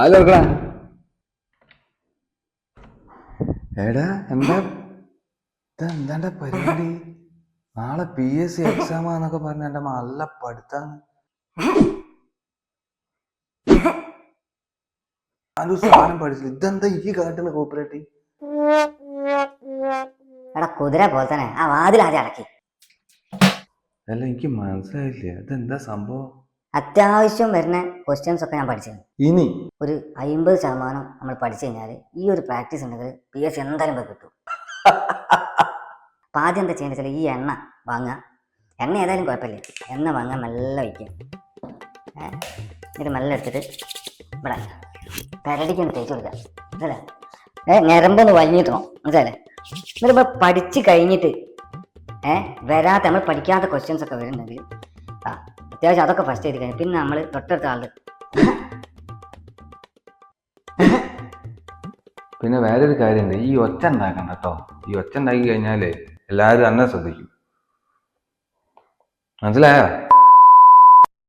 ആലോക്കടാ എടാ എന്താ? എന്താ പരിപാടി? നാളെ പി എസ് സി എക്സാം ആന്നൊക്കെ പറഞ്ഞ എന്റെ നല്ല പഠിത്തം. സാധനം പഠിച്ചില്ല. ഇതെന്താ ഈ കാട്ടുന്ന കോപ്പറേറ്റീവ് എടാ കുതിര പോലെ തന്നെ. ആ വാതിൽ ആദ്യം അടക്കി. അല്ല എനിക്ക് മനസ്സിലായില്ല? ഇതെന്താ സംഭവം? അത്യാവശ്യം വരുന്ന ക്വസ്റ്റ്യൻസ് ഒക്കെ ഞാൻ പഠിച്ചിരുന്നു ഇനി? ഒരു അമ്പത് ശതമാനം നമ്മൾ പഠിച്ചു കഴിഞ്ഞാൽ ഈ ഒരു പ്രാക്ടീസ് ഉണ്ടെങ്കിൽ പി എസ് സി എന്തായാലും പോയി കിട്ടും. അപ്പം ആദ്യം എന്താ ചെയ്യേണ്ടത് വെച്ചാൽ ഈ എണ്ണ വാങ്ങുക. എണ്ണ ഏതായാലും കുഴപ്പമില്ല. എണ്ണ വാങ്ങുക നല്ല വയ്ക്കുക എന്നിട്ട് നല്ല എടുത്തിട്ട് ഇവിടെ പെരടിക്കൊന്ന് തേച്ച് കൊടുക്കുക. മനസ്സിലെ ഏഹ് ഞരമ്പൊന്ന് വലിഞ്ഞിട്ടണം മനസ്സിലെ എന്നിട്ട് ഇപ്പോൾ പഠിച്ച് കഴിഞ്ഞിട്ട് ഏ? വരാത്ത നമ്മൾ പഠിക്കാത്ത ക്വസ്റ്റ്യൻസ് ഒക്കെ വരുന്നുണ്ടെങ്കിൽ ആ അത്യാവശ്യം അതൊക്കെ ഫസ്റ്റ് ചെയ്ത് കഴിഞ്ഞു പിന്നെ നമ്മൾ തൊട്ടടുത്ത ആളുടെ പിന്നെ വേറൊരു കാര്യമുണ്ട്. ഈ ഒച്ച ഉണ്ടാക്കണം കേട്ടോ ഈ ഒച്ച ഉണ്ടാക്കി കഴിഞ്ഞാൽ എല്ലാവരും അന്നെ ശ്രദ്ധിക്കും. മനസ്സിലായോ?